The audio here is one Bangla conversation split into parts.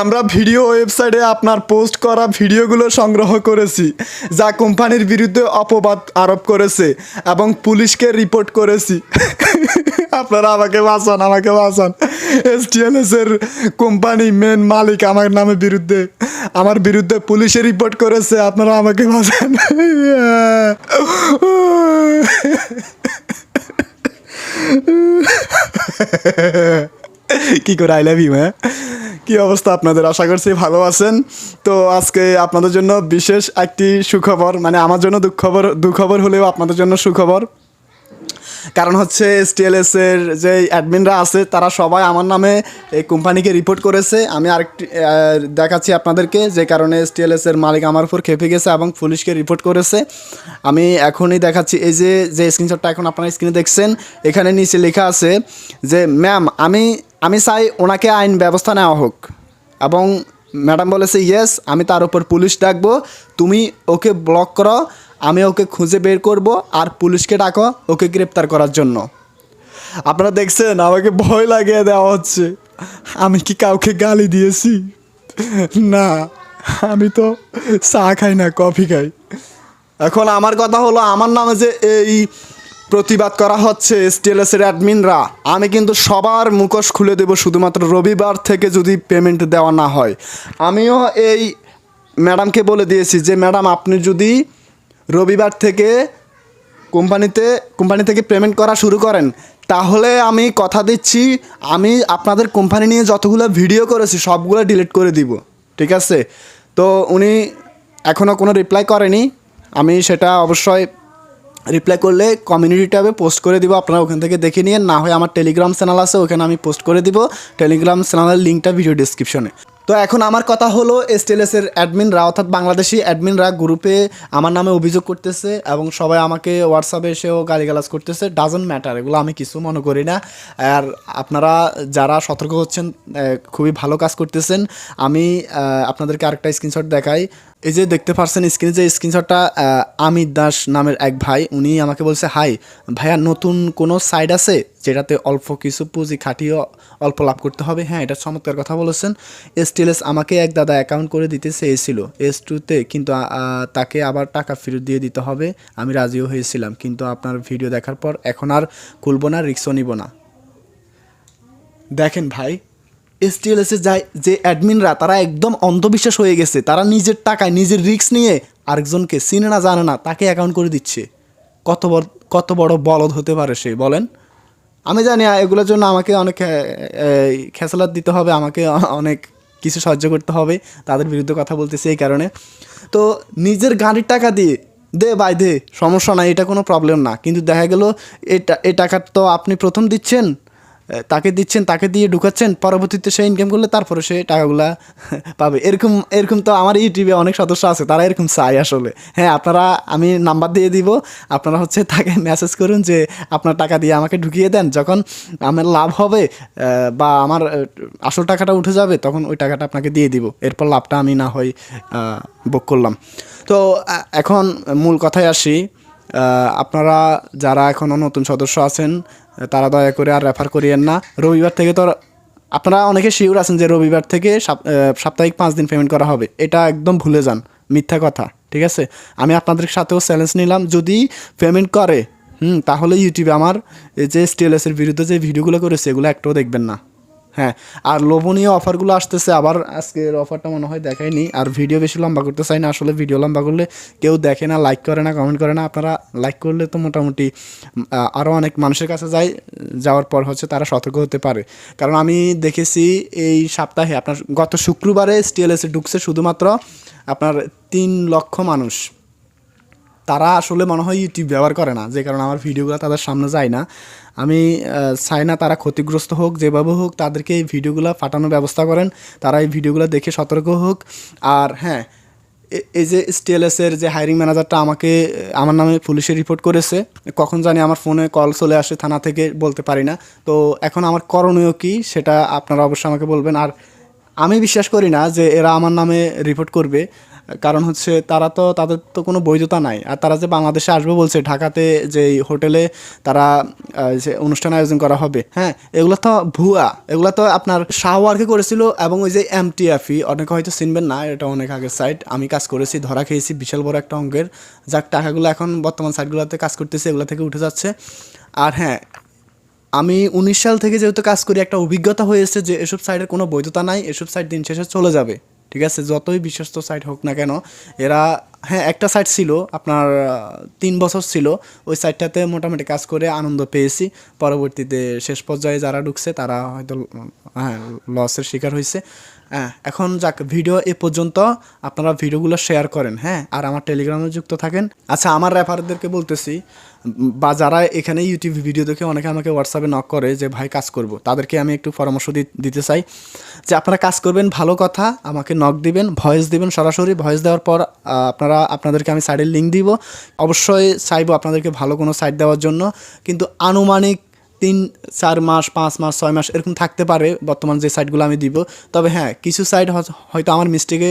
আমরা ভিডিও ওয়েবসাইটে আপনার পোস্ট করা ভিডিওগুলো সংগ্রহ করেছি, যা কোম্পানির বিরুদ্ধে অপবাদ আরোপ করেছে এবং পুলিশকে রিপোর্ট করেছি। আপনারা আমাকে বাঁচান আমাকে বাঁচান। এসটিএলএস এর কোম্পানি মেন মালিক আমার নামে বিরুদ্ধে, আমার বিরুদ্ধে পুলিশে রিপোর্ট করেছে, আপনারা আমাকে বাঁচান। কি করে আই লাভ ইউ হ্যাঁ? কি অবস্থা আপনাদের? আশা করছি ভালো আছেন। তো আজকে আপনাদের জন্য বিশেষ একটি সুখবর মানে আমার জন্য দুঃখবর দুঃখবর হলেও আপনাদের জন্য সুখবর। কারণ হচ্ছে এসটিএলএস এর যে অ্যাডমিনরা আছে, তারা সবাই আমার নামে এই কোম্পানিকে রিপোর্ট করেছে। আমি আরেকটি দেখাচ্ছি আপনাদেরকে, যে কারণে এসটিএলএস এর মালিক আমার উপর খেপে গেছে এবং পুলিশকে রিপোর্ট করেছে। আমি এখনই দেখাচ্ছি, এই যে যে স্ক্রিনশটটা এখন আপনারা স্ক্রিনে দেখছেন, এখানে নিচে লেখা আছে যে ম্যাম আমি আমি চাই ওনাকে আইন ব্যবস্থা নেওয়া হোক। এবং ম্যাডাম বলেছে, ইয়েস, আমি তার উপর পুলিশ ডাকবো। তুমি ওকে ব্লক করো। আমি ওকে খুঁজে বের করব আর পুলিশকে ডাকো ওকে গ্রেপ্তার করার জন্য। আপনারা দেখছেন, আমাকে ভয় লাগিয়ে দেওয়া হচ্ছে। আমি কি কাউকে গালি দিয়েছি? না, আমি তো চা খাই না, কফি খাই। এখন আমার কথা হলো, আমার নামে যে এই প্রতিবাদ করা হচ্ছে এসটিএলএস এর অ্যাডমিনরা। আমি কিন্তু সবার মুখোশ খুলে দেব শুধুমাত্র রবিবার থেকে যদি পেমেন্ট দেওয়া না হয়। আমিও এই ম্যাডামকে বলে দিয়েছি যে ম্যাডাম আপনি যদি রবিবার থেকে কোম্পানিতে, কোম্পানি থেকে পেমেন্ট করা শুরু করেন, তাহলে আমি কথা দিচ্ছি, আমি আপনাদের কোম্পানি নিয়ে যতগুলো ভিডিও করেছি, সবগুলো ডিলিট করে দিব। ঠিক আছে? তো উনি এখনও কোনো রিপ্লাই করেনি। আমি সেটা অবশ্যই রিপ্লাই করলে কমিউনিটি ট্যাবে পোস্ট করে দিব, আপনারা ওখান থেকে দেখে নিয়ে, না হয় আমার টেলিগ্রাম চ্যানেল আছে, ওখানে আমি পোস্ট করে দিব টেলিগ্রাম চ্যানেলের লিঙ্কটা ভিডিও ডিসক্রিপশনে তো এখন আমার কথা হলো এসটিএলএস এর অ্যাডমিনরা অর্থাৎ বাংলাদেশি অ্যাডমিনরা গ্রুপে আমার নামে অভিযোগ করতেছে এবং সবাই আমাকে হোয়াটসঅ্যাপে এসেও গালিগালাজ করতেছে ডাজন্ট ম্যাটার এগুলো আমি কিছু মনে করি না। আর আপনারা যারা সতর্ক হচ্ছেন খুবই ভালো কাজ করতেছেন, আমি আপনাদেরকে আরেকটা স্ক্রিনশট দেখাই। এই যে দেখতে পারছেন স্ক্রিনে যে স্ক্রিনশটটা আমির দাস নামের এক ভাই, উনি আমাকে বলছে, হাই, ভাইয়া, নতুন কোনো সাইড আছে যেটাতে অল্প কিছু পুঁজি খাটিয়ে অল্প লাভ করতে হবে? হ্যাঁ এটা চমৎকার কথা বলেছেন। এসটিএলএস আমাকে এক দাদা অ্যাকাউন্ট করে দিতে চেয়েছিল এস টুতে কিন্তু তাকে আবার টাকা ফেরত দিয়ে দিতে হবে। আমি রাজিও হয়েছিলাম, কিন্তু আপনার ভিডিও দেখার পর এখন আর খুলবো না রিক্সও নিব না। দেখেন ভাই এসটিএলএস যায়, যে অ্যাডমিনরা, তারা একদম অন্ধবিশ্বাস হয়ে গেছে। তারা নিজের টাকায় নিজের রিস্ক নিয়ে আরেকজনকে চিনে না, জানে না, তাকে অ্যাকাউন্ট করে দিচ্ছে। কত বড় কত বড় বলদ হতে পারে সে, বলেন। আমি জানি এগুলোর জন্য আমাকে অনেক খেসালাত দিতে হবে, আমাকে অনেক কিছু সহ্য করতে হবে। তাদের বিরুদ্ধে কথা বলতেছি এই কারণে। তো নিজের গাড়ির টাকা দিয়ে, দে, বাই, দে, সমস্যা নাই, এটা কোনো প্রবলেম না। কিন্তু দেখা গেল, এটা, এ টাকা তো আপনি প্রথম দিচ্ছেন তাকে দিচ্ছেন, তাকে দিয়ে ঢুকাচ্ছেন, পরবর্তীতে সে ইনকাম করলে তারপরে সে টাকাগুলা পাবে। এরকম এরকম তো আমার ইউটিউবে অনেক সদস্য আছে, তারা এরকম চাই আসলে। হ্যাঁ আপনারা, আমি নাম্বার দিয়ে দিব, আপনারা হচ্ছে তাকে মেসেজ করুন যে, আপনার টাকা দিয়ে আমাকে ঢুকিয়ে দেন, যখন আমার লাভ হবে বা আমার আসল টাকাটা উঠে যাবে, তখন ওই টাকাটা আপনাকে দিয়ে দিব। এরপর লাভটা আমি না হয় বুক করলাম। তো এখন মূল কথায় আসি আপনারা যারা এখনও নতুন সদস্য আছেন, তারা দয়া করে আর রেফার করিয়েন না। রবিবার থেকে তো আপনারা অনেকে শিওর আছেন যে রবিবার থেকে সাপ্তাহিক পাঁচ দিন পেমেন্ট করা হবে। এটা একদম ভুলে যান, মিথ্যা কথা, ঠিক আছে? আমি আপনাদের সাথেও চ্যালেঞ্জ নিলাম, যদি পেমেন্ট করে, হুম, তাহলে ইউটিউবে আমার এই যে স্টেলেসের বিরুদ্ধে যে ভিডিওগুলো করেছে, এগুলো একটাও দেখবেন না। হ্যাঁ আর লোভনীয় অফারগুলো আসতেছে। আবার আজকের অফারটা মনে হয় দেখায়নি। আর ভিডিও বেশি লম্বা করতে চাই না। আসলে ভিডিও লম্বা করলে কেউ দেখে না লাইক করে না কমেন্ট করে না। আপনারা লাইক করলে তো মোটামুটি আরও অনেক মানুষের কাছে যায় যাওয়ার পর হচ্ছে তারা সতর্ক হতে পারে। কারণ আমি দেখেছি এই সপ্তাহে, আপনার গত শুক্রবারে স্টিএলএসে ঢুকছে শুধুমাত্র আপনার তিন লক্ষ মানুষ। তারা আসলে মনে হয় ইউটিউব ব্যবহার করে না, যে কারণে আমার ভিডিওগুলো তাদের সামনে যায় না। আমি চাই না তারা ক্ষতিগ্রস্ত হোক, যেভাবে হোক তাদেরকে এই ভিডিওগুলো ফাটানোর ব্যবস্থা করেন, তারা এই ভিডিওগুলো দেখে সতর্ক হোক। আর হ্যাঁ এই যে স্টিএলএসের যে হায়ারিং ম্যানেজারটা আমাকে, আমার নামে পুলিশে রিপোর্ট করেছে, কখন জানি আমার ফোনে কল চলে আসে থানা থেকে, বলতে পারি না। তো এখন আমার করণীয় কী সেটা আপনারা অবশ্যই আমাকে বলবেন। আর আমি বিশ্বাস করি না যে এরা আমার নামে রিপোর্ট করবে। কারণ হচ্ছে তারা তো, তাদের তো কোনো বৈধতা নাই। আর তারা যে বাংলাদেশে আসবে বলছে, ঢাকাতে যে হোটেলে তারা যে অনুষ্ঠান আয়োজন করা হবে হ্যাঁ এগুলো তো ভুয়া। এগুলো তো আপনার শাহওয়ার্কে করেছিল এবং ওই যে এমটিএফই, অনেকে হয়তো চিনবেন না, এটা অনেক আগের সাইট। আমি কাজ করেছি, ধরা খেয়েছি, বিশাল বড় একটা অঙ্কের যাক, টাকাগুলো এখন বর্তমান সাইটগুলোতে কাজ করতেছে, এগুলো থেকে উঠে যাচ্ছে। আর হ্যাঁ আমি উনিশ সাল থেকে যেহেতু কাজ করি, একটা অভিজ্ঞতা হয়েছে যে এসব সাইটের কোনো বৈধতা নাই, এসব সাইট দিন শেষে চলে যাবে। ঠিক আছে? যতই বিশ্বস্ত সাইট হোক না কেন এরা হ্যাঁ একটা সাইট ছিল আপনার তিন বছর ছিল। ওই সাইটটাতে মোটামুটি কাজ করে আনন্দ পেয়েছি। পরবর্তীতে শেষ পর্যায়ে যারা ঢুকছে তারা হয়তো হ্যাঁ লসের শিকার হয়েছে। হ্যাঁ এখন যাক ভিডিও এ পর্যন্ত আপনারা ভিডিওগুলো শেয়ার করেন হ্যাঁ আর আমার টেলিগ্রামে যুক্ত থাকেন। আচ্ছা আমার রেফারদেরকে বলতেছি বা যারা এখানে ইউটিউব ভিডিও দেখে অনেকে আমাকে হোয়াটসঅ্যাপে নক করে যে ভাই কাজ করব। তাদেরকে আমি একটু পরামর্শ দিতে চাই যে আপনারা কাজ করবেন ভালো কথা আমাকে নক দিবেন ভয়েস দিবেন সরাসরি। ভয়েস দেওয়ার পর আহ, আপনারা আপনাদেরকে আমি সাইডের লিঙ্ক দিব। অবশ্যই চাইব আপনাদেরকে ভালো কোনো সাইট দেওয়ার জন্য। কিন্তু আনুমানিক তিন, চার মাস, পাঁচ মাস, ছয় মাস এরকম থাকতে পারে বর্তমান যে সাইটগুলো আমি দিব। তবে হ্যাঁ কিছু সাইট হয়তো আমার মিস্টেকে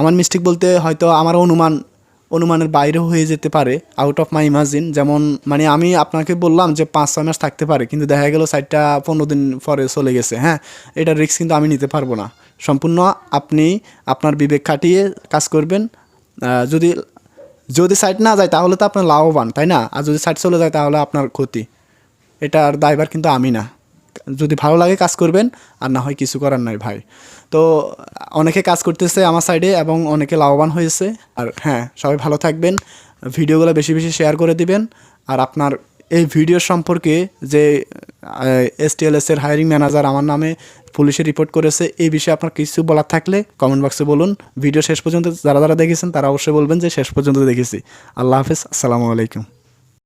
আমার মিস্টেক বলতে হয়তো আমার অনুমান, অনুমানের বাইরে হয়ে যেতে পারে আউট অফ মাই ইমাজিন যেমন মানে আমি আপনাকে বললাম যে পাঁচ, ছয় মাস থাকতে পারে, কিন্তু দেখা গেল সাইটটা পনেরো দিন পরে চলে গেছে। হ্যাঁ এটা রিস্ক কিন্তু আমি নিতে পারব না। সম্পূর্ণ আপনি আপনার বিবেক খাটিয়ে কাজ করবেন। যদি যদি সাইট না যায়, তাহলে তো আপনার লাভবান, তাই না? আর যদি সাইট চলে যায়, তাহলে আপনার ক্ষতি। এটার দায়ভার কিন্তু আমি না। যদি ভালো লাগে কাজ করবেন, আর না হয় কিছু করার নাই ভাই। তো, অনেকে কাজ করতেছে আমার সাইডে এবং অনেকে লাভবান হয়েছে। আর হ্যাঁ সবাই ভালো থাকবেন। ভিডিওগুলো বেশি বেশি শেয়ার করে দিবেন। আর আপনার এই ভিডিও সম্পর্কে যে এস এর হায়ারিং ম্যানেজার আমার নামে পুলিশে রিপোর্ট করেছে। এই বিষয়ে আপনার কিছু বলার থাকলে কমেন্ট বক্সে বলুন। ভিডিও শেষ পর্যন্ত যারা যারা দেখেছেন তারা অবশ্যই বলবেন যে শেষ পর্যন্ত দেখেছি। আল্লাহ হাফিজ, আসসালামু আলাইকুম।